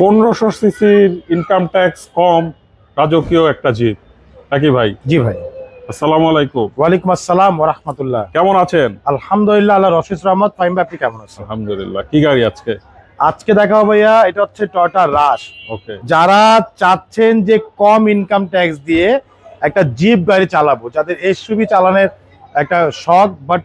পনেরোশো সিসির income tax কম রাজকীয় একটা জিপ নাকি ভাই? জি ভাই। আসসালামু আলাইকুম। ওয়ালাইকুম আসসালাম ওয়া রাহমাতুল্লাহ। কেমন আছেন? আলহামদুলিল্লাহ আল্লাহ রশিদ রহমত ফাইম আপনি কেমন আছেন? আলহামদুলিল্লাহ। কি গাড়ি আজকে? আজকে দেখাবো ভাইয়া এটা হচ্ছে টয়টা রাশ ওকে। যারা চাচ্ছেন যে কম ইনকাম ট্যাক্স দিয়ে একটা জিপ গাড়ি চালাবো যাদের এসইউভি চালানোর একটা শখ বাট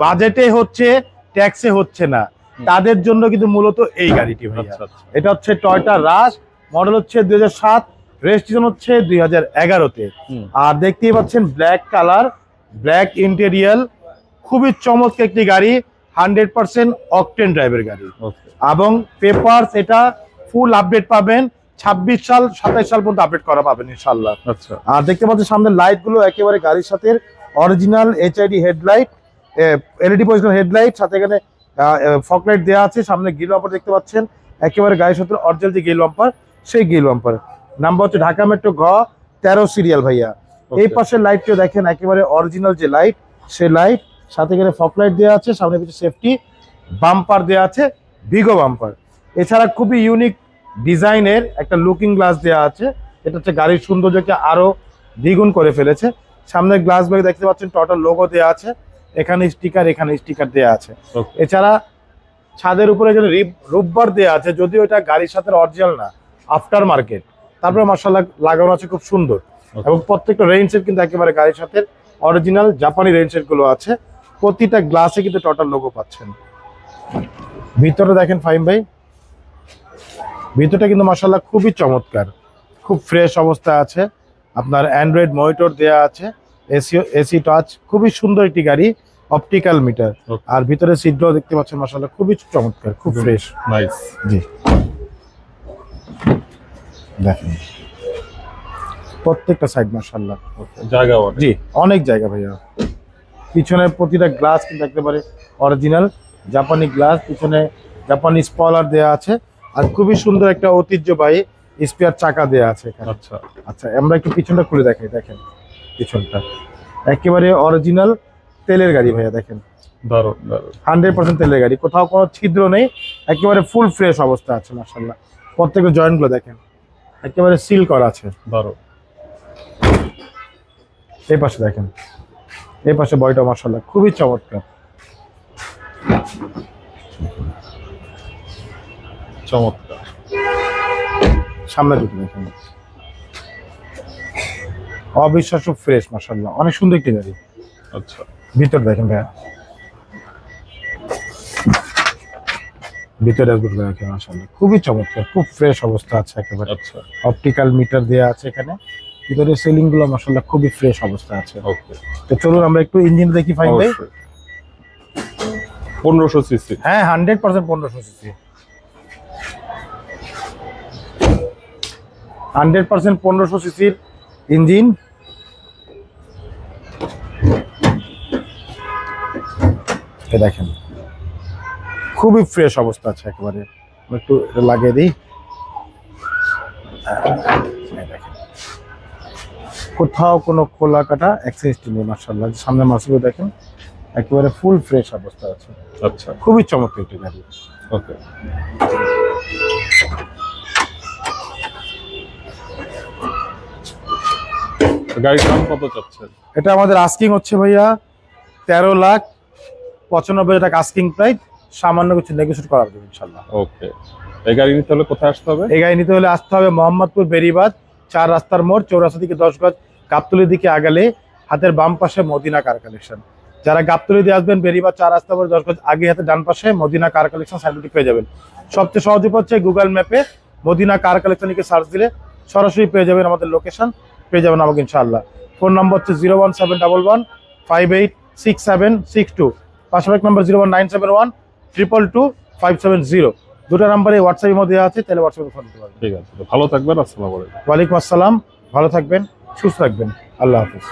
বাজেটে হচ্ছে ট্যাক্সে হচ্ছে না। তাদের জন্য কিন্তু মূলত এই গাড়িটি ভাইয়া। আচ্ছা আচ্ছা। এটা হচ্ছে টয়টা রাশ মডেল হচ্ছে দুই হাজার সাত রেজিস্ট্রেশন হচ্ছে দুই হাজার এগারোতে। আর দেখতেই পাচ্ছেন ব্ল্যাক কালার ব্ল্যাক ইন্টেরিয়াল খুবই চমৎকার একটি গাড়ি হান্ড্রেড পার্সেন্ট অকটেন ড্রাইভের গাড়ি। এবং পেপারস এটা ফুল আপডেট পাবেন ছাব্বিশ সাল সাতাইশ সাল পর্যন্ত আপডেট করা পাবেন ইনশাল্লাহ আচ্ছা। আর দেখতে পাচ্ছেন সামনে লাইটগুলো একেবারে গাড়ির সাথে original HID headlight LED position headlight সাথে এখানে ফকলাইট দেওয়া আছে সামনে গিল বাম্পার দেখতে পাচ্ছেন। একেবারে গাড়ির সাথে অরিজিনাল যে গিল বাম্পার সেই গিল বাম্পার নাম্বার হচ্ছে ঢাকা মেট্রো গ তেরো সিরিয়াল ভাইয়া। এই. পাশের লাইটটিও দেখেন একেবারে অরিজিনাল যে লাইট সেই লাইট সাথে এখানে ফকলাইট দেওয়া আছে সামনে পিছনে সেফটি বাম্পার দেওয়া আছে ভিগো বাম্পার এছাড়া খুবই ইউনিক ডিজাইনের একটা লুকিং গ্লাস দেওয়া আছে এটা হচ্ছে গাড়ির সৌন্দর্যকে আরও দ্বিগুণ করে ফেলেছে। সামনে গ্লাস ব্যাগ দেখতে পাচ্ছেন টোটাল লোগো দেওয়া আছে। এখানে স্টিকার এখানে স্টিকার দেওয়া আছে। এছাড়া ছাদের উপরে যেন রূপবার দেওয়া আছে যদিও এটা গাড়ির সাথে অরিজিনাল না আফটার মার্কেট তারপরে মার্শাল্লাহ লাগানো আছে খুব সুন্দর। এবং প্রত্যেকটা রেঞ্জ সেট কিন্তু একেবারে গাড়ির সাথে অরিজিনাল জাপানি সেটগুলো আছে। প্রতিটা গ্লাসে কিন্তু টোটাল লোগো পাচ্ছেন। ভিতরে দেখেন ফাইম ভাই। ভিতরটা কিন্তু মার্শাল্লাহ খুবই চমৎকার। খুব ফ্রেশ অবস্থা আছে। আপনার অ্যান্ড্রয়েড মনিটর দেওয়া আছে। এসি এসি টাচ খুবই সুন্দর একটি গাড়ি অপটিক্যাল মিটার আর ভিতরে সিটগুলো দেখতে পাচ্ছেন মার্শাল্লাহ খুবই চমৎকার খুব ফ্রেশ নাইস জি। দেখেন। প্রত্যেকটা সাইড মার্শাল্লাহ জায়গা জি অনেক জায়গা ভাইয়া। পিছনের প্রতিটা গ্লাস কিন্তু একেবারে অরিজিনাল জাপানি গ্লাস পিছনে জাপানি স্পলার দেয়া আছে। আর খুবই সুন্দর একটা ঐতিহ্যবাহী স্পেয়ার চাকা দেয়া আছে এখানে। আচ্ছা। আচ্ছা আমরা একটু পিছনটা খুলে দেখাই দেখেন। পিছনটা। একেবারে অরিজিনাল তেলের গাড়ি ভাইয়া দেখেন। দারুণ দারুণ। হান্ড্রেড পার্সেন্ট তেলের গাড়ি কোথাও কোনো ছিদ্র নেই একেবারে ফুল ফ্রেশ অবস্থা আছে মাসাল্লাহ প্রত্যেকটা জয়েন্টগুলো দেখেন একেবারে সিল করা আছে। দারুণ। এই পাশে দেখেন এই পাশে বয়টা মাসাল্লাহ খুবই চমৎকার। চমৎকার। সামনে দুটো দেখেন। অবিশ্বাস্য ফ্রেশ মাসাল্লাহ অনেক সুন্দর একটি গাড়ি। আচ্ছা। ভিতর দেখেন ভাইয়া। ভিতরে দুটো দেখেন মাসাল্লাহ খুবই চমৎকার খুব ফ্রেশ অবস্থা আছে একেবারে। আচ্ছা। অপটিক্যাল মিটার দেওয়া আছে এখানে। ভিতরে সিলিংগুলো মাসাল্লাহ খুবই ফ্রেশ অবস্থা আছে। ওকে তো চলুন আমরা একটু ইঞ্জিন দেখি ফাইন ভাই পনেরোশো সিসি হ্যাঁ হান্ড্রেড পার্সেন্ট পনেরোশো সিসি হান্ড্রেড পার্সেন্ট পনেরোশো সিসির ইঞ্জিন এ দেখেন। খুবই ফ্রেশ অবস্থা আছে একেবারে। একটু এটা লাগিয়ে দিই। দেখেন। কোথাও কোনো খোলা কাটা অ্যাক্সিডেন্ট নেই মার্শাল্লাহ সামনে মাসগুলো দেখেন একেবারে ফুল ফ্রেশ অবস্থা আছে। আচ্ছা। খুবই চমৎকার একটি গাড়ি। ওকে। গাড়ির দাম কত চাচ্ছেন? এটা আমাদের আস্কিং হচ্ছে ভাইয়া তেরো লাখ পঁচানব্বই টাকা আস্কিং প্রাইস সামান্য কিছু নেগোসিয়েট করা যাবে ইনশাল্লাহ ওকে এই গাড়ি নিতে হলে কোথায় আসতে হবে? এই গাড়ি নিতে হলে আসতে হবে মোহাম্মদপুর বেরিবাদ চার রাস্তার মোড় চৌরাস্তা থেকে দশ গজ গাবতলির দিকে আগালে হাতের বাম পাশে মদিনা কার কালেকশন যারা গাবতলি দিয়ে আসবেন বেরিবাদ চার রাস্তা মোড় দশ গজ আগে হাতে ডান পাশে মদিনা কার কালেকশন সাইডটি পেয়ে যাবেন। সবচেয়ে সহজ উপায় হচ্ছে গুগল ম্যাপে মদিনা কার কালেকশন লিখে সার্চ দিলে সরাসরি পেয়ে যাবেন আমাদের লোকেশন পেয়ে যাবেন আমাকে ইনশাআল্লাহ। ফোন নম্বর হচ্ছে zero one seven double one five eight six seven six two পাশাপাশি number zero one nine seven one triple two five seven zero. দুটো নাম্বারে হোয়াটসঅ্যাপের মধ্যে আছে তাহলে হোয়াটসঅ্যাপে ফোন দিতে পারবেন। ঠিক আছে ভালো থাকবেন আসসালামু আলাইকুম। ওয়ালাইকুম আসসালাম ভালো থাকবেন সুস্থ থাকবেন। আল্লাহ হাফিজ।